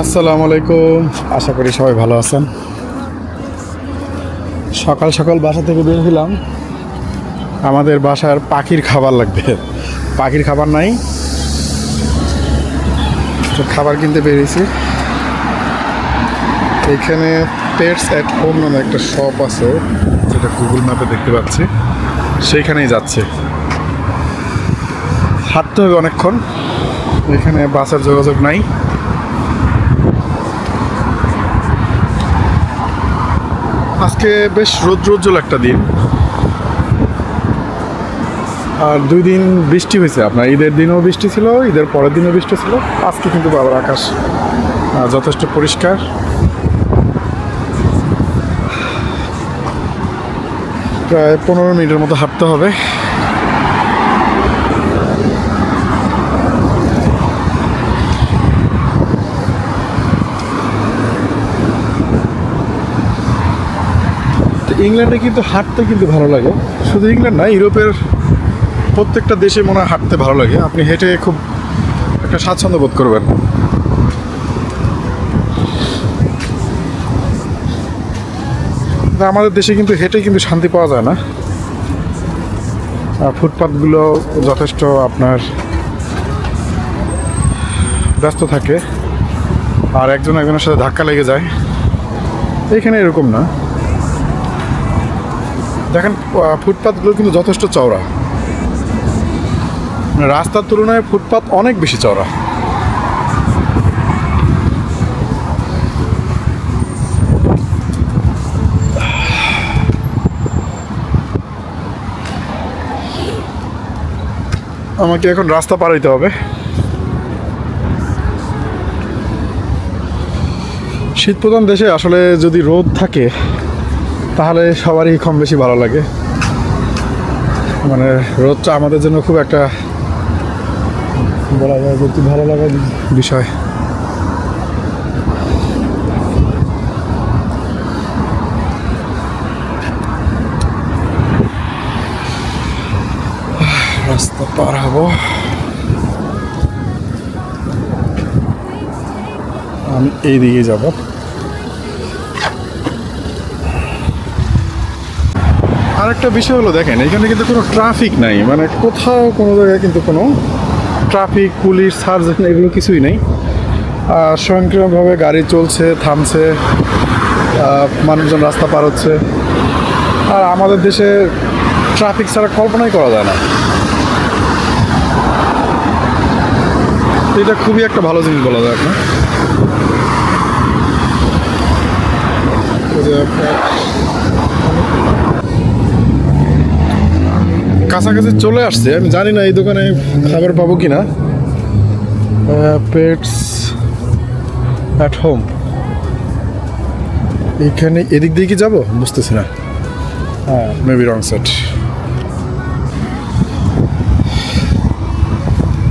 আসসালামু আলাইকুম। আশা করি সবাই ভালো আছেন। সকাল সকাল বাসা থেকে বের হলাম আমাদের বাসার পাখির খাবার লাগবে। পাখির খাবার নাই। তো খাবার কিনতে বেরিয়েছি। এখানে পেটস অ্যাট হোম নামে একটা শপ আছে, যেটা গুগল ম্যাপে দেখতে পাচ্ছি। সেইখানেই যাচ্ছে। হাঁটতে হবে অনেকক্ষণ। এখানে বাসের যোগাযোগ নাই। আজকে বেশ রোদ্রোজ্জ্বল একটা দিন। আর দুই দিন বৃষ্টি হয়েছে আপনার। ঈদের দিনও বৃষ্টি ছিল, ঈদের পরের দিনও বৃষ্টি ছিল। আজকে কিন্তু বাবার আকাশ যথেষ্ট পরিষ্কার। প্রায় পনেরো মিনিটের মতো হাঁটতে হবে। ইংল্যান্ডে কিন্তু হাঁটতে কিন্তু ভালো লাগে। শুধু ইংল্যান্ড না, ইউরোপের প্রত্যেকটা দেশে মনে হয় হাঁটতে ভালো লাগে। আপনি হেঁটে খুব একটা স্বাচ্ছন্দ্য বোধ করবেন। আমাদের দেশে কিন্তু হেঁটে কিন্তু শান্তি পাওয়া যায় না। আর ফুটপাথগুলো যথেষ্ট আপনার ব্যস্ত থাকে। আর একজন একজনের সাথে ধাক্কা লেগে যায়। এখানে এরকম না। দেখেন ফুটপাথগুলো কিন্তু যথেষ্ট চওড়া। রাস্তার তুলনায় ফুটপাথ অনেক বেশি চওড়া। আমাকে এখন রাস্তা পার হইতে হবে। শীতপ্রধান দেশে আসলে যদি রোদ থাকে তাহলে সবারই কম বেশি ভালো লাগে। মানে রোদটা আমাদের জন্য খুব একটা বলা যায় যে ভালো লাগার বিষয়। রাস্তা পার হব। আমি এই দিকে যাব। আরেকটা বিষয় হলো, দেখেন, এখানে কিন্তু কোনো ট্রাফিক নাই। মানে কোথাও কোনো জায়গায় কিন্তু কোনো ট্রাফিক পুলিশ সার্জেন্ট এগুলো কিছুই নেই। আর স্বয়ংক্রিয়ভাবে গাড়ি চলছে, থামছে মানুষজন রাস্তা পার হচ্ছে। আর আমাদের দেশে ট্রাফিক ছাড়া কল্পনাই করা যায় না। এটা খুবই একটা ভালো জিনিস বলা যায় আপনার কাছাকাছি চলে আসছে আমি জানি না এই দোকানে খাবার পাবো কি না পেটস অ্যাট হোম এখানে এদিক দিয়ে কি যাব? বুঝতেছি না। হ্যাঁ। মেবি রং সেট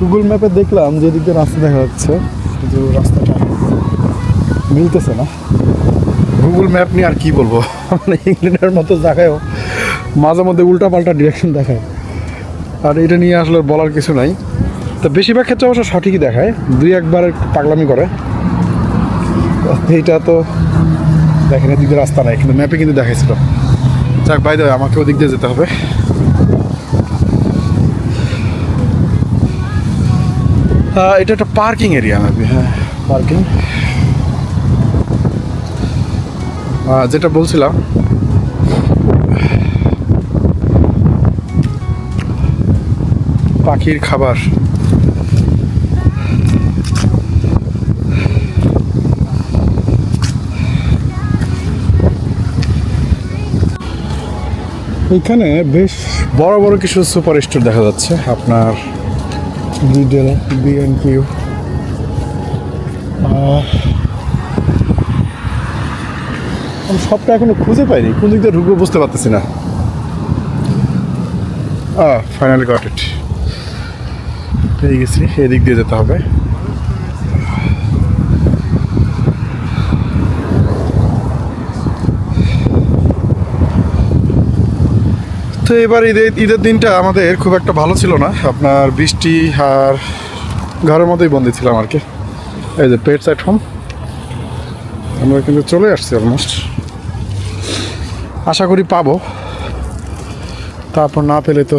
গুগল ম্যাপে দেখলাম যে এদিক দিয়ে রাস্তা দেখা যাচ্ছে কিন্তু রাস্তাটা মিলতেছে না। গুগল ম্যাপ নিয়ে আর কি বলব? মানে ইংল্যান্ডের মতো জায়গায়ও মাঝে মধ্যে উল্টা পাল্টা ডিরেকশন দেখায়। আর এটা নিয়ে আসলে বলার কিছু নাই। তো বেশিরভাগ ক্ষেত্রে অবশ্য সঠিকই দেখায়। দুই একবার পাগলামি করে। এইটা তো দেখেন, এদিক দিয়ে রাস্তা নাই, কিন্তু ম্যাপে কিন্তু দেখাইছিল। যাক বাই দেবে আমাকে ওদিক দিয়ে যেতে হবে। এটা একটা পার্কিং এরিয়া মেবি হ্যাঁ পার্কিং যেটা বলছিলাম পাখির খাবার। এখানে বেশ বড় বড় কিছু সুপার স্টোর দেখা যাচ্ছে। আপনার বিডেল বিএনকিউ আমি সবটা এখনও খুঁজে পাইনি, কোন দিক দিয়ে ঢুকবো বুঝতে পারতেছি না। ফাইনালি গট ইট পেয়ে গেছি, এদিক দিয়ে যেতে হবে। তো এবার ঈদের ঈদের দিনটা আমাদের খুব একটা ভালো ছিল না। আপনার বৃষ্টি আর ঘরের মধ্যেই বন্দি ছিলাম আর কি। এই যে পেটস অ্যাট হোম আমরা কিন্তু চলে আসছি অলমোস্ট আশা করি পাবো। তারপর না পেলে তো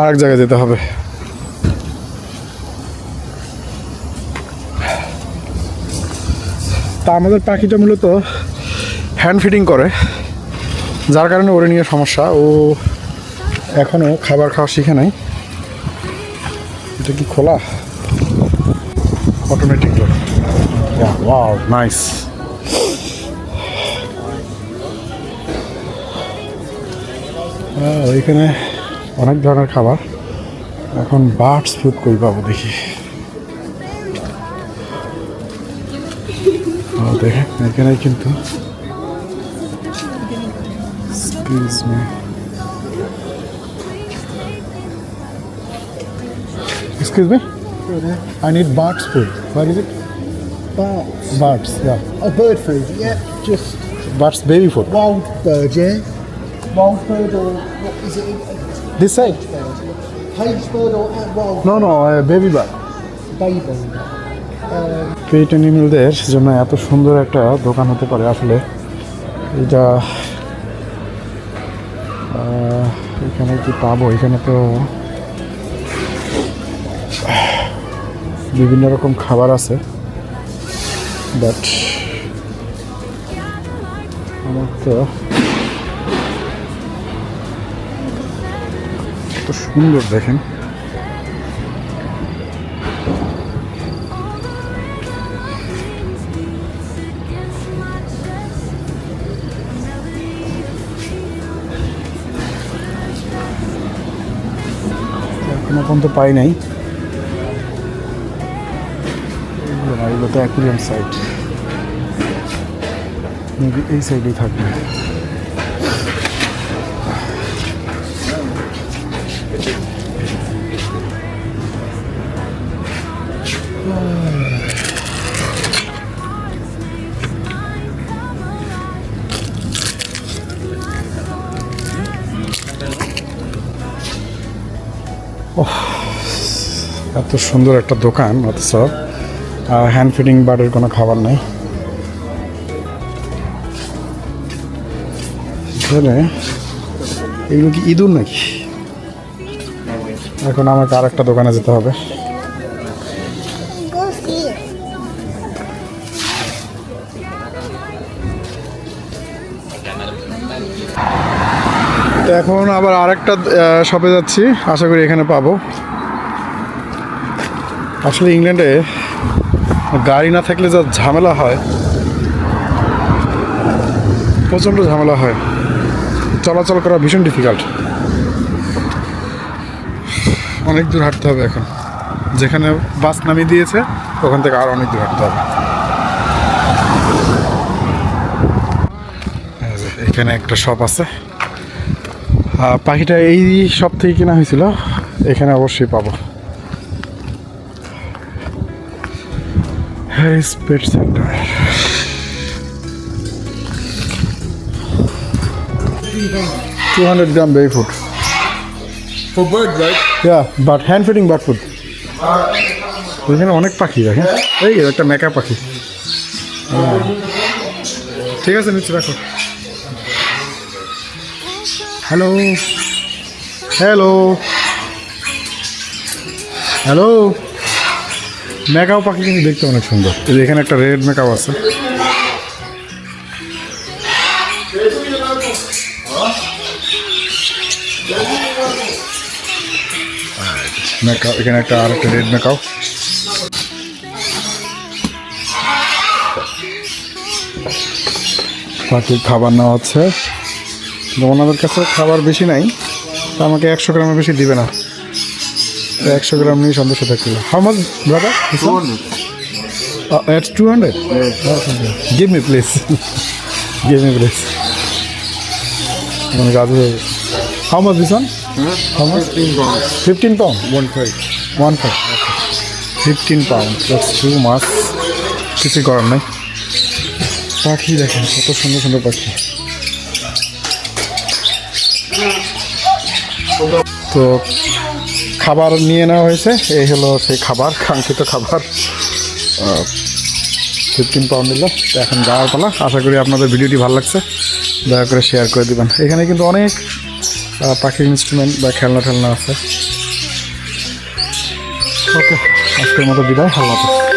আর এক জায়গায় যেতে হবে। তা আমাদের পাখিটা মূলত হ্যান্ড ফিডিং করে, যার কারণে ওরে নিয়ে সমস্যা। ও এখনও খাবার খাওয়া শিখে নাই। এটা কি খোলা? অটোমেটিক ওয়াও নাইস ওইখানে অনেক ধরনের খাবার। এখন বার্ডস ফুড কই পাবো দেখি। দেখেন এখানে কিন্তু Excuse me. Excuse me? I need Bart's food. Where is it? Barts. Bart's, yeah. Oh, bird food, yeah. Just Bart's baby food. wild bird, yeah. Wild bird or what is it? This side? Cage bird or uh, wild No, no, uh, baby bird. baby? পেট অ্যানিমেলদের জন্য এত সুন্দর একটা দোকান হতে পারে আসলে। এটা এখানে কি পাবো? এখানে তো বিভিন্ন রকম খাবার আছে। বাট আমার তো সুন্দর দেখেন। পর্যন্ত পাই নাই। এগুলো না এগুলো তো অ্যাকুরিয়াম সাইড মেবি এই সাইডেই থাকবে। এত সুন্দর একটা দোকান অথচ হ্যান্ড ফিডিং বার্ডের কোনো খাবার নাই। এখানে এগুলো কি ইঁদুর নাকি? এখন আমাকে আর একটা দোকানে যেতে হবে। এখন আবার আরেকটা শপে যাচ্ছি। আশা করি এখানে পাবো। আসলে ইংল্যান্ডে গাড়ি না থাকলে যা ঝামেলা হয়, প্রচণ্ড ঝামেলা হয়। চলাচল করা ভীষণ ডিফিকাল্ট অনেক দূর হাঁটতে হবে এখন। যেখানে বাস নামিয়ে দিয়েছে, ওখান থেকে আরও অনেক দূর হাঁটতে হবে। এখানে একটা শপ আছে। পাখিটা এই শপ থেকে কেনা হয়েছিল, এখানে অবশ্যই পাবো। Pet Center. Two hundred gram baby food. For bird, right? Yeah, but hand feeding bird food. এখানে অনেক পাখি দেখেন এই একটা মেকা পাখি হ্যাঁ। ঠিক আছে নিচে রাখো হ্যালো হ্যালো হ্যালো মেকাও পাখি কিন্তু দেখতে অনেক সুন্দর। এখানে একটা রেড মেকাও আছে। মেকাও, এখানে একটা আর একটা রেড মেকাও। পাখির খাবার নেওয়া হচ্ছে। ওনাদের কাছে খাবার বেশি নাই। তো আমাকে একশো গ্রামের বেশি দিবে না। একশো গ্রাম নিয়ে সন্তুষ্ট থাকছিল how much brother it's two hundred give me please give me please মানে Raju how much this how much 15 pounds. Fifteen pound One five. One five fifteen pound plus too much কিছুই করার নাই পাখি দেখেন কত সুন্দর সুন্দর পাখি তো খাবার নিয়ে নেওয়া হয়েছে। এই হলো সেই খাবার, কাঙ্ক্ষিত খাবার। ফিফটিন পাউন্ড নিল। এখন যাওয়ার পালা। আশা করি আপনাদের ভিডিওটি ভালো লাগছে। দয়া করে শেয়ার করে দিবেন। এখানে কিন্তু অনেক পাখির ইনস্ট্রুমেন্ট বা খেলনা ঠেলনা আছে। ওকে, আজকের মতো বিদায়। ভালো হাফেজ।